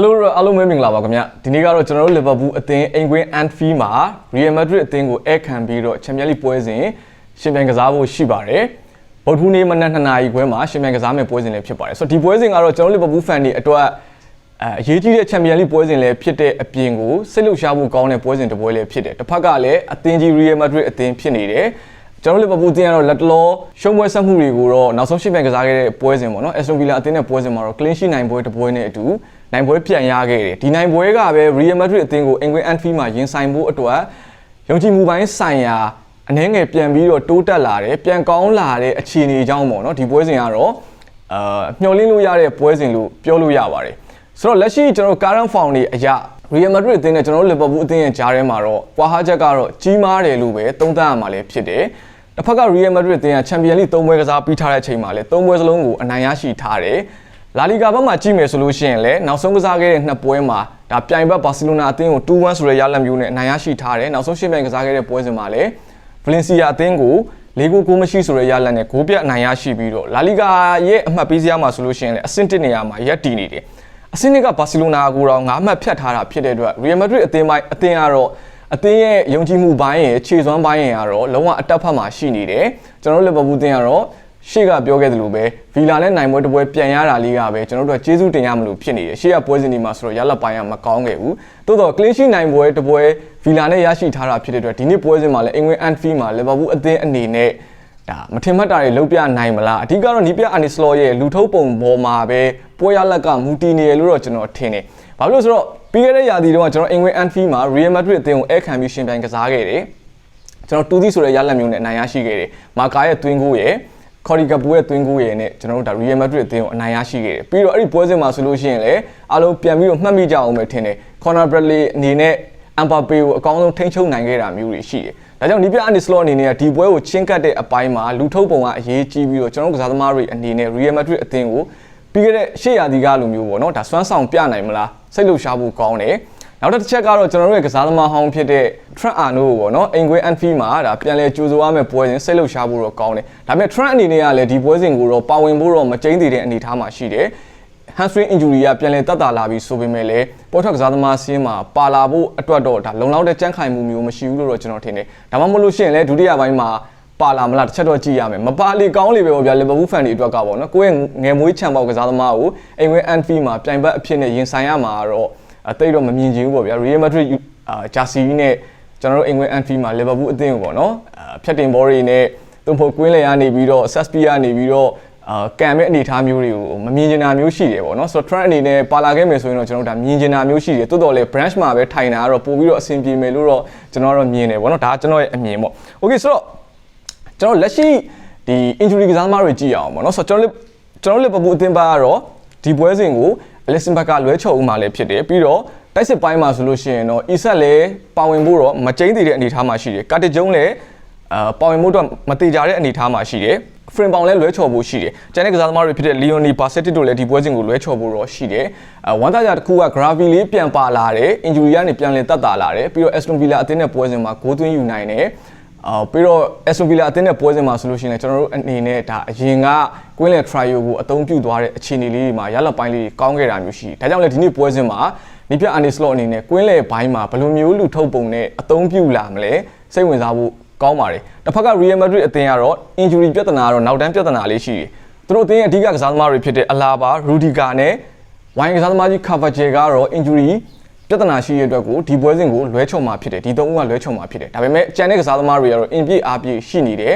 Hello အားလုံးပဲမင်္ဂလာပါခင်ဗျဒီနေ့ကတော့ကျွန်တော်တို့ Liverpool အသင်းအိမ်ကွင်း Anfield မှာ Real Madrid အသင်းကိုအဲခံပြီးတော့ Champions League ပွဲစဉ်ရှင်ပြိုင်ကစားဖို့ရှိပါတယ်ဗုဒ္ဓဟူးနေ့မနက်2နာရီခွဲမှာရှင်ပြိုင်ကစားမယ့်ပွဲစဉ်လည်းဖြစ်ပါတယ်ဆိုတော့ဒီပွဲစဉ်ကတော့ကျွန်တော်တို့ Liverpool fan တွေအတွက်အဲအရေးကြီးတဲ့ Champions League ပွဲစဉ်လည်းဖြစ်တဲ့အပြင်ကိုစိတ်လှုပ်ရှားမှုကောင်းတဲ့ပွဲစဉ်တစ်ပွဲလည်းဖြစ်တယ်တစ်ဖက်ကလည်းအသင်းကြီး Real Madrid အသင်းဖြစ်နေတယ်ကျွန်တော်တို့လီဗာပူးတင်းကတော့လက်တလောရှုံးပွဲဆက်မှုတွေကိုတော့နောက်ဆုံးရှင်းပြန်ကစားခဲ့တဲ့ပွဲစဉ်ပေါ့နော်အက်စတိုဗီလာအသင်းနဲ့ပွဲစဉ်မှာတော့ clean sheet နိုင်ပွဲတစ်ပွဲနဲ့အတူ နိုင်ပွဲပြန်ရခဲ့တယ်ဒီနိုင်ပွဲကပဲ Real Madrid အသင်းကိုအင်္ဂလန် Anfield မှာရင်ဆိုင်ဖို့အတွက်ယုံကြည်မှုပိုင်းဆိုင်ရာအနှဲငယ်ပြန်ပြီးတော့တိုးတက်လာတယ်ပြန်ကောင်းလာတဲ့အခြေအနေအကြောင်းပေါ့နော်ဒီပွဲစဉ်ကတော့အာမျှော်လင့်လို့ရတဲ့ပွဲစဉ်လို့ပြောလို့ရပါတယ်ဆိုတော့လက်ရှိကျွန်တော် current form တွေအရ Real Madrid အသင်းနဲ့ကျွန်တော်တို့ Liverpool အသင်းရဲ့ကြားထဲမှာတော့ကွာဟာချက်ကတော့ကြီးမားတယ်လို့ပဲသုံးသပ်ရမှာလည်းဖြစ်တယ်တစ်ဖက်က Real Madrid အသင်းက Champions League ၃ပွဲကစားပြီးထားတဲ့အချိန်မှာလည်း၃ပွဲစလုံးကိုအနိုင်ရရှိထားတယ် လာလီဂါဘက်မှာကြည့်မယ်ဆိုလို့ရှိရင်လည်းနောက်ဆုံးကစားခဲ့တဲ့နှစ်ပွဲမှာဒါပြိုင်ဘက်ဘာစီလိုနာအသင်းကို2-1ဆိုတဲ့ရလဒ်မျိုးနဲ့အနိုင်ရရှိထားတယ်နောက်ဆုံးရှင်းပြိုင်ကစားခဲ့တဲ့ပွဲစဉ်မှာလည်းဗလင်စီယာအသင်းကို၄ဂိုးကိုမရှိဆိုတဲ့ရလဒ်နဲ့ဂိုးပြတ်အနိုင်ရရှိပြီးတော့လာလီဂါရဲ့အမှတ်ပေးစရာမှာဆိုလို့ရှိရင်လည်းအဆင့်1နေရာမှာရပ်တည်နေတယ်အဆင့်1ကဘာစီလိုနာကိုတော့9မှတ်ဖြတ်ထားတာဖြစ်တဲ့အတွက် Real Madrid အသင်းပိုင်းအသင်းကတော့အသင်းရဲ့ယုံကြည်မှုပိုင်းရဲ့ခြေစွမ်းပိုင်းရဲ့ကတော့လုံးဝအတက်ဖက်မှာရှိနေတယ်ကျွန်တော်တို့လီဗာပူးအသင်းကတော့ ရှေ့ကပြောခဲ့သလိုပဲဗီလာနဲ့နိုင်ပွဲတစ်ပွဲပြန်ရတာလေးကပဲကျွန်တော်တို့ကကျေးဇူးတင်ရမလို့ဖြစ်နေတယ်ရှေ့ကပွဲစဉ်ဒီမှာဆိုတော့ရလက်ပိုင်းကမကောင်းခဲ့ဘူးတိုးတော့ clean sheet နိုင်ပွဲတစ်ပွဲဗီလာနဲ့ရရှိထားတာဖြစ်တဲ့အတွက်ဒီနေ့ပွဲစဉ်မှာလည်းအင်္ဂလန် Anfield မှာလီဗာပူးအသင်းအနေနဲ့ဒါမထင်မှတ်တာတွေလုံးပြနိုင်မလားအဓိကတော့နီးပြအာနီစလောရဲ့လူထုတ်ပုံပေါ်မှာပဲပွဲရလက်ကမူတည်နေရလို့တော့ကျွန်တော်ထင်တယ်ဘာလို့လဲဆိုတော့ပြီးခဲ့တဲ့ရာသီတုန်းကကျွန်တော်အင်္ဂလန် Anfield မှာ Real Madrid အသင်းကိုအဲခံပြီးရှင်ပြိုင်ကစားခဲ့တယ်ကျွန်တော်တူသီဆိုတဲ့ရလဒ်မျိုးနဲ့အနိုင်ရရှိခဲ့တယ်မာကာရဲ့သွင်းကိုရဲ့ ခေါ်ဒီကပူရဲ့သွင်းကိုရဲ့နဲ့ကျွန်တော်တို့ဒါ Real Madrid အသင်းကိုအနိုင်ရရှိခဲ့တယ်ပြီးတော့အဲ့ဒီပွဲစဉ်မှာဆိုလို့ရှိရင်လည်းအားလုံးပြန်ပြီးတော့မှတ်မိကြအောင်ပဲထင်တယ် Conor Bradley အနေနဲ့ Mbappe ကိုအကောင်းဆုံးထိန်းချုပ်နိုင်ခဲ့တာမျိုးတွေရှိတယ်ဒါကြောင့်နီးပြအနီစလောအနေနဲ့ဒီပွဲကိုချင်းကတ်တဲ့အပိုင်းမှာလူထုတ်ပုံကအရေးကြီးပြီးတော့ကျွန်တော်တို့ကစားသမားတွေအနေနဲ့ Real Madrid အသင်းကိုပြီးခဲ့တဲ့ရှေ့ရာသီကလိုမျိုးပေါ့နော်ဒါစွမ်းဆောင်ပြနိုင်မလားစိတ်လှုပ်ရှားဖို့ကောင်းတယ် နောက်တစ်ချက်ကတော့ကျွန်တော်တို့ရဲ့ကစားသမားဟောင်းဖြစ်တဲ့ Trent Arnold ပေါ့နော်အင်ကွေး Anfield မှာဒါပြန်လဲကြိုးစားရမယ့်ပွဲစဉ်စိတ်လှုပ်ရှားဖို့တော့ကောင်းတယ်ဒါပေမဲ့ Trent အနေနဲ့ကလည်းဒီပွဲစဉ်ကိုတော့ပါဝင်ဖို့တော့မကျိန်းသေးတဲ့အနေအထားမှာရှိတယ် hamstring injury ကပြန်လည်တက်တာလာပြီးဆိုပေမဲ့လည်းပေါ်ထွက်ကစားသမားစင်းမှာပါလာဖို့အတွက်တော့ဒါလုံလောက်တဲ့ကြမ်းခိုင်မှုမျိုးမရှိဘူးလို့တော့ကျွန်တော်ထင်တယ်ဒါမှမဟုတ်လို့ရှိရင်လည်းဒုတိယပိုင်းမှာပါလာမလားတစ်ချက်တော့ကြည့်ရမယ်မပါလေကောင်းလေပဲပေါ့ဗျာလီဗာပူးဖန်တွေအတွက်ကပေါ့နော်ကိုယ့်ရဲ့ငယ်မွေးချန်ပေါက်ကစားသမားကိုအိမ်ဝဲ Anfield မှာပြိုင်ဘက်အဖြစ်နဲ့ရင်ဆိုင်ရမှာတော့ အသိတော့မမြင်ချင်ဘူးပေါ့ဗျာ Real Madrid အာဂျာစီနဲ့ကျွန်တော်တို့အိမ်ဝဲ Anfield မှာလီဗာပူးအသင်းကိုပေါ့နော်အာဖြတ်တင်ဘောတွေနဲ့သူဖို့ကွင်းလေရနေပြီးတော့ Saspia နေပြီးတော့အာကံမဲ့အနေအထားမျိုးတွေကိုမမြင်ကျင်တာမျိုးရှိတယ်ပေါ့နော်ဆိုတော့ trend အနေနဲ့ပါလာခဲ့မယ်ဆိုရင်တော့ကျွန်တော်တို့ဒါမြင်ကျင်တာမျိုးရှိတယ်တိုးတော်လေ branch မှာပဲထိုင်တာကတော့ပို့ပြီးတော့အဆင်ပြေမယ်လို့တော့ကျွန်တော်တော့မြင်တယ်ပေါ့နော်ဒါကကျွန်တော်ရဲ့အမြင်ပေါ့ okay ဆိုတော့ကျွန်တော်လက်ရှိဒီ injury ကစားသမားတွေကြည့်အောင်ပေါ့နော်ဆိုတော့ကျွန်တော်ကျွန်တော်လီဗာပူးအသင်းပါကတော့ဒီပွဲစဉ်ကို Alisson Becker လွဲချော်ဦးမှာလည်းဖြစ်တယ်ပြီးတော့တိုက်စစ်ပိုင်းမှာဆိုလို့ရှိရင်တော့ Isak လည်းပါဝင်ဖို့တော့မကျိန်းသေးတဲ့အနေအထားမှာရှိတယ်ကာတစ်ဂျုံးလည်းအာပါဝင်ဖို့တော့မတေကြတဲ့အနေအထားမှာရှိတယ်ဖရင်ပေါင်လည်းလွဲချော်ဖို့ရှိတယ်။ကျန်တဲ့ကစားသမားတွေဖြစ်တဲ့ Leonie Basetti တို့လည်းဒီပွဲစဉ်ကိုလွဲချော်ဖို့တော့ရှိတယ်။အဲဝန်သားကြတစ်ခုက Gravy လေးပြန်ပါလာတယ်။ injury ကနေပြန်လည်တက်တာလာတယ်။ပြီးတော့ Aston Villa အသင်းနဲ့ပွဲစဉ်မှာဂိုးသွင်းယူနိုင်တယ်။ အာပြီးတော့ Aston Villa အသင်းနဲ့ပွဲစဉ်မှာဆိုလို့ရှိရင်လည်းကျွန်တော်တို့အနေနဲ့ဒါအရင်က Queen Le Trio ကိုအသုံးပြုသွားတဲ့အခြေအနေလေးတွေမှာရလပိုင်းလေးကောင်းခဲ့တာမျိုးရှိတယ်။ဒါကြောင့်လည်းဒီနေ့ပွဲစဉ်မှာနိပြအာနီစလော့အနေနဲ့ Queen Le ဘိုင်းမှာဘယ်လိုမျိုးလူထုတ်ပုံနဲ့အသုံးပြုလာမလဲစိတ်ဝင်စားဖို့ကောင်းပါတယ်တစ်ဖက်က Real Madrid အသင်းကတော့ injury ပြဿနာကတော့နောက်တန်းပြဿနာလေးရှိတယ်သူတို့အသင်းရဲ့အဓိကကစားသမားတွေဖြစ်တဲ့ Alaba, Rudiger နဲ့ဝိုင်းကစားသမားကြီး Carvajal ကတော့ injury ပြဿနာရှိရတဲ့အတွက်ကိုဒီပွဲစဉ်ကိုလွဲချော်မှာဖြစ်တယ်ဒီသုံးဦးကလွဲချော်မှာဖြစ်တယ်ဒါပေမဲ့ကျန်တဲ့ကစားသမားတွေကတော့ in ပြည့်အားပြည့်ရှိနေတယ်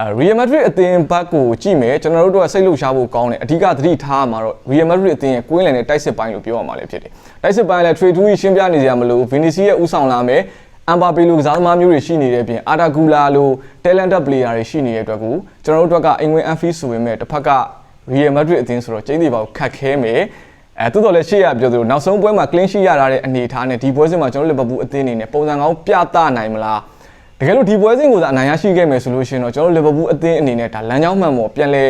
အဲ Real Madrid အသင်းဘက်ကိုကြည့်မယ်ကျွန်တော်တို့ကစိတ်လှုပ်ရှားဖို့ကောင်းတယ်အဓိကသတိထားမှာတော့ Real Madrid အသင်းရဲ့ကွင်းလန်နဲ့တိုက်စစ်ပိုင်းလို့ပြောရမှာလည်းဖြစ်တယ်တိုက်စစ်ပိုင်းလည်း trade to ရှင်းပြနေကြမလို့ Vinicius ရဲ့ဥဆောင်လာမယ်အမ်ဘာပေလိုကစားသမားမျိုးတွေရှိနေတဲ့အပြင်အာတာဂူလာလို talented player တွေရှိနေတဲ့အတွက်ကိုကျွန်တော်တို့အတွက်ကအင်္ဂလန်အန်ဖီဆိုပေမဲ့တစ်ဖက်က Real Madrid အသင်းဆိုတော့ကျင်းသေးပါကိုခတ်ခဲမယ် အဲတိုးတော်လည်းရှေ့ရပြောသလိုနောက်ဆုံးပွဲမှာ clean sheet ရထားတဲ့အနေအထားနဲ့ဒီပွဲစဉ်မှာကျွန်တော်လီဗာပူးအသင်းအနေနဲ့ပုံစံကောင်းပြသနိုင်မလားတကယ်လို့ဒီပွဲစဉ်ကိုသာအနိုင်ရရှိခဲ့မယ်ဆိုလို့ရှိရင်တော့ကျွန်တော်လီဗာပူးအသင်းအနေနဲ့ဒါလမ်းကြောင်းမှန်ပေါ်ပြန်လဲ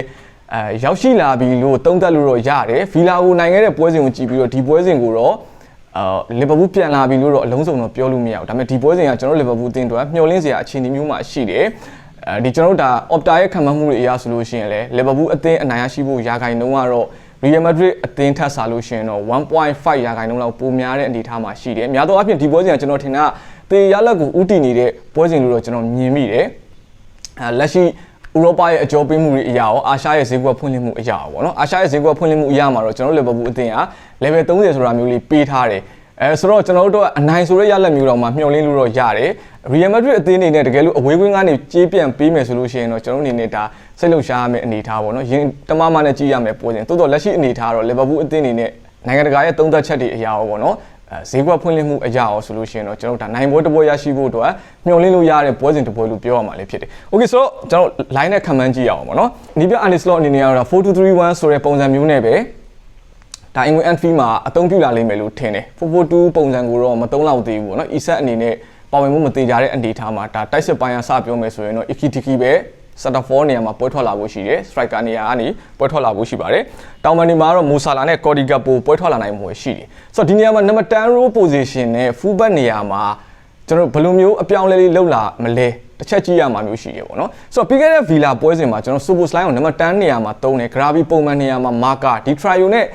အဲရောက်ရှိလာပြီလို့သုံးသပ်လို့တော့ရတယ်ဗီလာကိုနိုင်ခဲ့တဲ့ပွဲစဉ်ကိုကြည့်ပြီးတော့ဒီပွဲစဉ်ကိုတော့အာလီဗာပူးပြန်လာပြီလို့တော့အလုံးစုံတော့ပြောလို့မရဘူးဒါပေမဲ့ဒီပွဲစဉ်ကကျွန်တော်လီဗာပူးအသင်းတို့ကမျှော်လင့်စရာအခြေအနေမျိုးမှာရှိတယ်အဲဒီကျွန်တော်တို့ဒါ Opta ရဲ့ခံမှန်းမှုတွေအရဆိုလို့ရှိရင်လည်းလီဗာပူးအသင်းအနိုင်ရရှိဖို့ရာဂိုင်နှုန်းကတော့ Real Madrid အသင်းထက်စားလို့ရှိရင်တော့1.5ရာခိုင်နှုန်းလောက်ပိုများတဲ့အနေအထားမှာရှိတယ်များသောအားဖြင့်ဒီပွဲစဉ်ကကျွန်တော်ထင်တာတေရလက်ကိုဥတီနေတဲ့ပွဲစဉ်လို့တော့ကျွန်တော်မြင်မိတယ်အဲလက်ရှိဥရောပရဲ့အကြောပေးမှုတွေအရာရောအာရှရဲ့ဈေးကွက်ဖွင့်လှစ်မှုအရာရောပေါ့နော်အာရှရဲ့ဈေးကွက်ဖွင့်လှစ်မှုအရာမှာတော့ကျွန်တော်လီဗာပူးအသင်းက level 30ဆိုတာမျိုးလေးပေးထားတယ်အဲဆိုတော့ကျွန်တော်တို့အနိုင်ဆိုတဲ့ရလက်မျိုးတော့မှမျှော်လင့်လို့တော့ရတယ်။ Real Madrid အသင်းအနေနဲ့တကယ်လို့အဝေးကွင်းကနေကြေးပြန်ပေးမယ်ဆိုလို့ရှိရင်တော့ကျွန်တော်အနေနဲ့ဒါစိတ်လှုပ်ရှားရမယ့်အနေအထားပေါ့နော်။ရင်တမမနဲ့ကြည့်ရမယ်ပွဲစဉ်။တိုးတော့လက်ရှိအနေအထားတော့ Liverpool အသင်းအနေနဲ့နိုင်ငံတကာရဲ့သုံးသပ်ချက်တွေအရာရောပေါ့နော်။အဲဈေးကွက်ဖွင့်လှစ်မှုအရာရောဆိုလို့ရှိရင်တော့ကျွန်တော်ဒါနိုင်ပွဲတစ်ပွဲရရှိဖို့အတွက်မျှော်လင့်လို့ရတဲ့ပွဲစဉ်တစ်ပွဲလို့ပြောရမှာလည်းဖြစ်တယ်။ Okay ဆိုတော့ကျွန်တော် line နဲ့ comment ကြည့်ရအောင်ပေါ့နော်။နီးပြ Ancelotti အနေနဲ့ကတော့4231ဆိုတဲ့ပုံစံမျိုးနဲ့ပဲဒါ England Anfield မှာအသုံးပြုလာလိမ့်မယ်လို့ထင်တယ်442ပုံစံကိုတော့မသုံးလောက်သေးဘူးပေါ့နော် Isak အနေနဲ့ ပါဝင်မှုမသေးကြတဲ့အနေအထားမှာဒါတိုက်စစ်ပိုင်းကစပြောမယ်ဆိုရင်တော့ Ikitiki ပဲ center for နေရာမှာပွဲထွက်လာဖို့ရှိတယ် striker နေရာကနေပွဲထွက်လာဖို့ရှိပါတယ်တောင်မန်ဒီမှာတော့ Musala နဲ့ Cody Gakpo ပွဲထွက်လာနိုင်မှုရှိတယ်ဆိုတော့ဒီနေရာမှာ number 10 row position နဲ့ full back နေရာမှာကျွန်တော်ဘယ်လိုမျိုးအပြောင်းလဲလေးလောက်လာမလဲတစ်ချက်ကြည့်ရမှာမျိုးရှိတယ်ပေါ့နော်ဆိုတော့ပြီးခဲ့တဲ့ Villa ပွဲစဉ်မှာကျွန်တော် Super Slime ကို number 10နေရာမှာတုံးတယ် Gravi ပုံမှန်နေရာမှာ Marker ဒီ Trio နဲ့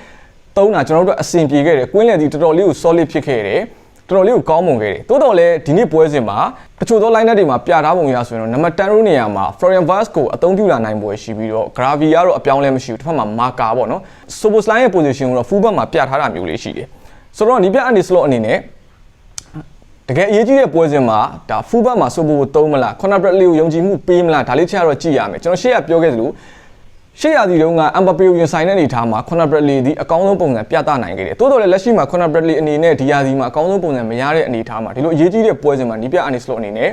တုံးတာကျွန်တော်တို့အဆင်ပြေခဲ့တယ်ကွင်းလည်ဒီတော်တော်လေးကို solid ဖြစ်ခဲ့တယ် တော်တော်လေးကိုကောင်းမွန်ခဲ့တယ်တိုးတော်လည်းဒီနေ့ပွဲစဉ်မှာတချို့သော line up တွေမှာပြထားပုံရဆိုရင်တော့နံပါတ်10ရိုးနေရာမှာ Florian Vaz ကိုအသုံးပြုလာနိုင်ပွဲရှိပြီးတော့ Gravy ကတော့အပြောင်းလဲမရှိဘူးတစ်ဖက်မှာ marker ပေါ့နော် Soboslai ရဲ့ position ကိုတော့ full back မှာပြထားတာမျိုးလေးရှိတယ်ဆိုတော့ဒီပြအနေ slot အနေနဲ့တကယ်အရေးကြီးတဲ့ပွဲစဉ်မှာဒါ full back မှာ Sobo ကိုသုံးမလား corner back လေးကိုယုံကြည်မှုပေးမလားဒါလေးချက်တော့ကြည့်ရမယ်ကျွန်တော်ရှေ့ကပြောခဲ့သလို ရှေ့ရာသီတုန်းကအမ်ဘပေကိုရင်ဆိုင်တဲ့အနေအထားမှာခွန်နာဘရက်လီဒီအကောင်းဆုံးပုံစံပြသနိုင်ခဲ့တယ်။တိုးတော်လည်းလက်ရှိမှာခွန်နာဘရက်လီအနေနဲ့ဒီရာသီမှာအကောင်းဆုံးပုံစံမရတဲ့အနေအထားမှာဒီလိုအရေးကြီးတဲ့ပွဲစဉ်မှာနီးပြအနီစလိုအနေနဲ့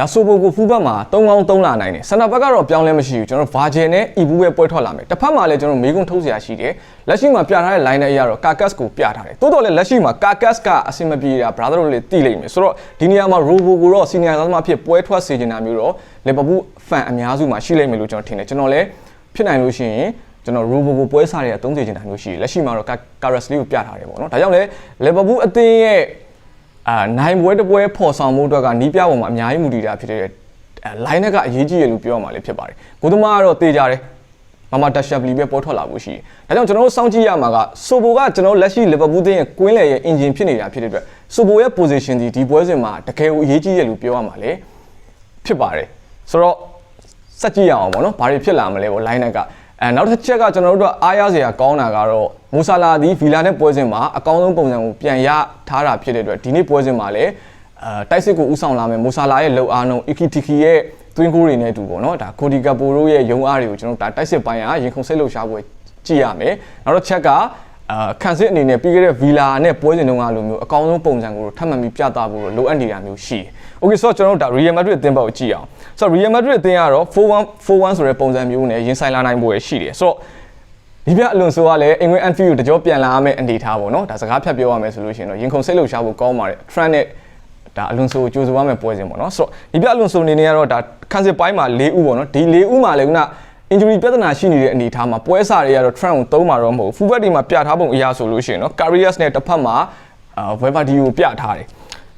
ဒါဆိုဘိုကိုဖူးဘက်မှာ3ကောင်း3လာနိုင်တယ်။ဆန်နာဘက်ကတော့ပြောင်းလဲမရှိဘူး။ကျွန်တော်ဗာဂျင်နဲ့အီဘူးပဲပွဲထွက်လာမယ်။တစ်ဖက်မှာလည်းကျွန်တော်မေးခွန်းထုတ်စရာရှိတယ်။လက်ရှိမှာပြထားတဲ့ line နဲ့အရတော့ကာကတ်ကိုပြထားတယ်။တိုးတော်လည်းလက်ရှိမှာကာကတ်ကအဆင်မပြေတာ brother တို့လည်းသိလိမ့်မယ်။ဆိုတော့ဒီနေရာမှာ robo ကိုတော့ senior သမားဖြစ်ပွဲထွက်စေချင်တာမျိုးတော့ Liverpool fan အများစုမှာရှိလိမ့်မယ်လို့ကျွန်တော်ထင်တယ်။ကျွန်တော်လည်းဖြစ်နိုင်လို့ရှိရင်ကျွန်တော် Robo ကိုပွဲစားတွေအသုံးစေချင်တာမျိုးရှိတယ်လက်ရှိမှာတော့ Carras လေးကိုပြထားတယ်ပေါ့နော်ဒါကြောင့်လဲ Liverpool အသင်းရဲ့ အာနိုင်ပွဲတစ်ပွဲဖော်ဆောင်မှုအတွက်ကနီးပြပုံမှာအများကြီးမူတည်တာဖြစ်တဲ့ line နဲ့ကအရေးကြီးရလို့ပြောရမှာလည်းဖြစ်ပါတယ်ကိုသမားကတော့တေးကြတယ်မမတက်ရှပ်လီပဲပေါ်ထွက်လာဖို့ရှိတယ်ဒါကြောင့်ကျွန်တော်တို့စောင့်ကြည့်ရမှာကဆိုဘိုကကျွန်တော်လက်ရှိ Liverpool သင်းရဲ့ကွင်းလယ်ရဲ့ engine ဖြစ်နေတာဖြစ်တဲ့အတွက်ဆိုဘိုရဲ့ position ဒီဒီပွဲစဉ်မှာတကယ်ကိုအရေးကြီးရလို့ပြောရမှာလေဖြစ်ပါတယ်ဆိုတော့စက်ကြည့်ရအောင်ပေါ့နော်ဘာတွေဖြစ်လာမလဲပေါ့ line က အဲနောက်တစ်ချက်ကကျွန်တော်တို့အားရစရာကောင်းတာကတော့မူဆာလာဒီဗီလာနဲ့ပွဲစဉ်မှာအကောင်းဆုံးပုံစံကိုပြန်ရထားတာဖြစ်တဲ့အတွက်ဒီနေ့ပွဲစဉ်မှာလည်းအဲတိုက်စစ်ကိုဥဆောင်လာမယ်မူဆာလာရဲ့လုံအားနှုန်းအီကီတီကီရဲ့သွင်းကိုတွေနဲ့အတူပေါ့နော်ဒါကိုဒီကပိုရိုရဲ့ယုံအားတွေကိုကျွန်တော်ဒါတိုက်စစ်ပိုင်းကရင်ခုန်စိတ်လှုပ်ရှားပွဲကြည့်ရမယ်နောက်တစ်ချက်ကအာခန်းစစ်အနေနဲ့ပြီးခဲ့တဲ့ဗီလာနဲ့ပွဲစဉ်တုန်းကလိုမျိုးအကောင်းဆုံးပုံစံကိုထပ်မံပြီးပြသဖို့လိုအပ်နေတာမျိုးရှိတယ်။ Okay ဆိုတော့ကျွန်တော်တို့ဒါ Real Madrid အသင်းဘက်ကိုကြည့်အောင်။ ဆိုတော့ Real Madrid အသင်းကတော့4-1 4-1ဆိုတဲ့ပုံစံမျိုးနဲ့ရင်ဆိုင်လာနိုင်ဖို့ရရှိတယ်။ဆိုတော့ဒီပြအလွန်ဆိုကလည်းအင်္ဂလန် Anfield ကိုတကြောပြန်လာရမယ့်အနေထားပေါ့နော်။ဒါစကားဖြတ်ပြောရမယ်ဆိုလို့ရှိရင်တော့ရင်ခုန်စိတ်လှုပ်ရှားဖို့ကောင်းပါတယ်။ Trent နဲ့ဒါအလွန်ဆိုကိုကြိုးစားရမယ့်ပွဲစဉ်ပေါ့နော်။ဆိုတော့ဒီပြအလွန်ဆိုအနေနဲ့ကတော့ဒါခန်းစစ်ပိုင်းမှာ၄ဦးပေါ့နော်။ဒီ၄ဦးမှာလည်းခုန injury ပြဿနာရှိနေတဲ့အနေအထားမှာပွဲစားတွေကတော့ trend ကိုသုံးမှာတော့မဟုတ်ဘူး fullback တွေမှာပြထားပုံအရာဆိုလို့ရှိရင်เนาะ Carriers နဲ့တစ်ဖက်မှာအာ Weberdi ကိုပြထားတယ်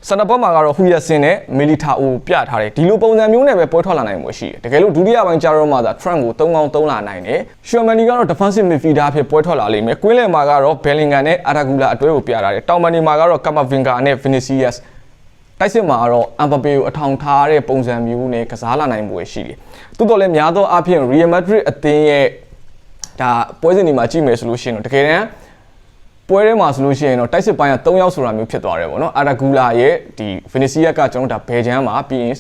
စနဘတ်မှာကတော့ Huyerson နဲ့ Militao ပြထားတယ်ဒီလိုပုံစံမျိုးနဲ့ပဲပွဲထွက်လာနိုင်မှာရှိတယ်တကယ်လို့ဒုတိယပိုင်းကြာတော့မှသာ trend ကို3ကောင်း3လာနိုင်တယ် Schumann ကတော့ defensive midfielder အဖြစ်ပွဲထွက်လာလိမ့်မယ်ကွင်းလယ်မှာကတော့ Bellingham နဲ့ Aragula အတွဲကိုပြထားတယ်တောင်မန်နီမှာကတော့ Camavinga နဲ့ Vinicius တိုက်စစ်မှာကတော့အမ်ဘပေကိုအထောင်ထားတဲ့ပုံစံမျိုးနဲ့ကစားလာနိုင်ပွဲရှိတယ်။တိုးတော်လည်းများသောအားဖြင့် Real Madrid အသင်းရဲ့ဒါပွဲစဉ်တွေမှာကြည့်မယ်ဆိုလို့ရှိရင်တော့တကယ်တမ်း ပွဲထဲမှာဆိုလို့ရှိရင်တော့တိုက်စစ်ပိုင်းက3ယောက်ဆိုတာမျိုးဖြစ်သွားတယ်ပေါ့နော်။အာဒါဂူလာရဲ့ဒီ Vinicius ကကျွန်တော်ဒါဘယ်ချမ်းမှာပြီးရင်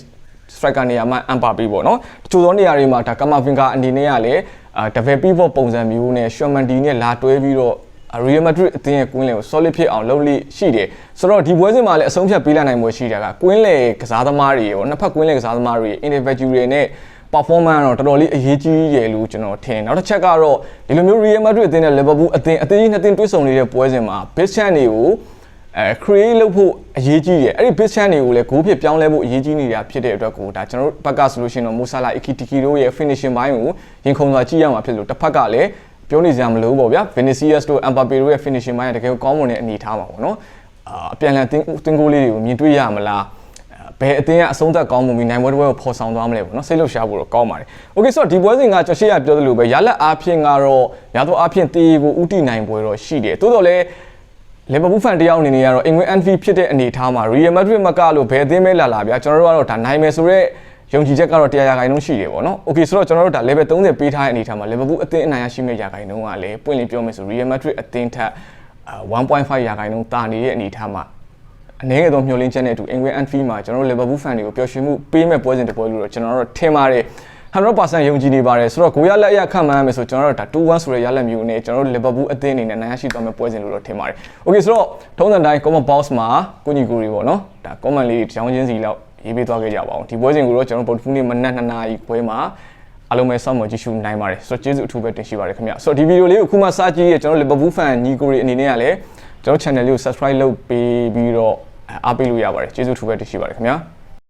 striker နေရာမှာအမ်ပါပေးပေါ့နော်။တချို့သောနေရာတွေမှာဒါကမာဗင်ကာအနေနဲ့ကလည်းအာ develop pivot ပုံစံမျိုးနဲ့ Schumann နဲ့လာတွဲပြီးတော့ Real Madrid အသင်းရဲ့ကွင်းလယ်ကို solid ဖြစ်အောင်လုပ်လိရှိတယ်ဆိုတော့ဒီပွဲစဉ်မှာလည်းအဆုံးဖြတ်ပေးလိုက်နိုင်ပွဲရှိတာကကွင်းလယ်ကစားသမားတွေရောနှစ်ဖက်ကွင်းလယ်ကစားသမားတွေ individual တွေနဲ့ performance တော့တော်တော်လေးအရေးကြီးရလို့ကျွန်တော်ထင်နောက်တစ်ချက်ကတော့ဒီလိုမျိုး Real Madrid အသင်းနဲ့ Liverpool အသင်းအသင်းကြီးနှစ်သင်းတွဲဆုံနေတဲ့ပွဲစဉ်မှာ base chance တွေကိုအဲ create လုပ်ဖို့အရေးကြီးတယ်အဲ့ဒီ base chance တွေကိုလည်းဂိုးဖြစ်ပြောင်းလဲဖို့အရေးကြီးနေတာဖြစ်တဲ့အတွက်ကိုဒါကျွန်တော်တို့ဘက်ကဆိုလို့ရှိရင်တော့ Musala Ikitiki တို့ရဲ့ finishing ဘိုင်းကိုရင်ခုန်စွာကြည့်ရမှာဖြစ်လို့တစ်ဖက်ကလည်းပြောနေစရာမလိုဘူးပေါ့ဗျာ Vinicius တို့ Mbappe တို့ရဲ့ finishing ဘိုင်းကတကယ်ကောင်းမွန်တဲ့အနေအထားပါပေါ့နော်အာအပြန်လန်တင်းတင်းကိုလေးတွေကိုမြင်တွေ့ရမလား ဘယ်အသင်းကအဆုံးသက်ကောင်းမှုပြီးနိုင်ပွဲတစ်ပွဲကိုဖော်ဆောင်သွားမလဲပေါ့နော်စိတ်လှုပ်ရှားဖို့တော့ကောင်းပါတယ်။ Okay ဆိုတော့ဒီပွဲစဉ်ကကျွန်တော်ရှေ့ရပြောသလိုပဲရလက်အားဖြင့်ကတော့ရတော့အားဖြင့်တေးကိုဥတီနိုင်ပွဲတော့ရှိတယ်။သို့တော်လည်းလီဗာပူးဖန်တယောက်အနေနဲ့ကတော့အင်္ဂလန်အန်ဖီဖြစ်တဲ့အနေအထားမှာရီယယ်မက်ဒရစ်မကလို့ဘယ်အသင်းပဲလာလာဗျာကျွန်တော်တို့ကတော့ဒါနိုင်မယ်ဆိုတော့ယုံကြည်ချက်ကတော့တရားရာခိုင်နှုန်းရှိတယ်ပေါ့နော်။ Okay ဆိုတော့ကျွန်တော်တို့ဒါ level 30ပေးထားတဲ့အနေအထားမှာလီဗာပူးအသင်းအနိုင်ရရှိမယ့်ရာခိုင်နှုန်းကလည်းပွင့်လင်းပြောမယ်ဆိုရီယယ်မက်ဒရစ်အသင်းထက်1.5ရာခိုင်နှုန်းတာနေတဲ့အနေအထားမှာ အနေငယ်သောမျှော်လင့်ချက်နဲ့အတူအင်္ဂလန်အန်ဖီမှာကျွန်တော်တို့လီဗာပူးဖန်တွေကိုပျော်ရွှင်မှုပေးမဲ့ပွဲစဉ်တစ်ပွဲလို့တော့ကျွန်တော်တို့ထင်ပါတယ်100%ယုံကြည်နေပါတယ်ဆိုတော့ကိုရလက်အရခံမှန်းမယ်ဆိုကျွန်တော်တို့ဒါ2-1ဆိုတဲ့ရလက်မျိုးနဲ့ကျွန်တော်တို့လီဗာပူးအသင်းအနေနဲ့နိုင်ရရှိသွားမယ့်ပွဲစဉ်လို့တော့ထင်ပါတယ်။ Okay ဆိုတော့ထုံးစံတိုင်း comment box မှာကိုညီကိုတွေပေါ့နော်ဒါ comment လေးတစ်ချောင်းချင်းစီလောက်ရေးပေးသွားခဲ့ကြပါအောင်ဒီပွဲစဉ်ကိုတော့ကျွန်တော်တို့ဗုဒ္ဓဖူးနေ့မနက်2နာရီခွဲမှာအားလုံးပဲစောင့်မျှော်ကြည့်ရှုနိုင်ပါတယ်ဆိုတော့ကျေးဇူးအထူးပဲတင်ရှိပါတယ်ခင်ဗျဆိုတော့ဒီဗီဒီယိုလေးကိုခုမှစကြည့်ရကျွန်တော် Liverpool fan ညီကိုတွေအနေနဲ့ကလည်းကျွန်တော် channel လေးကို subscribe လုပ်ပေးပြီးတော့ အားပေးလို့ရပါတယ်ကျေးဇူးအထူးပဲတင်ရှိပါတယ်ခင်ဗျာ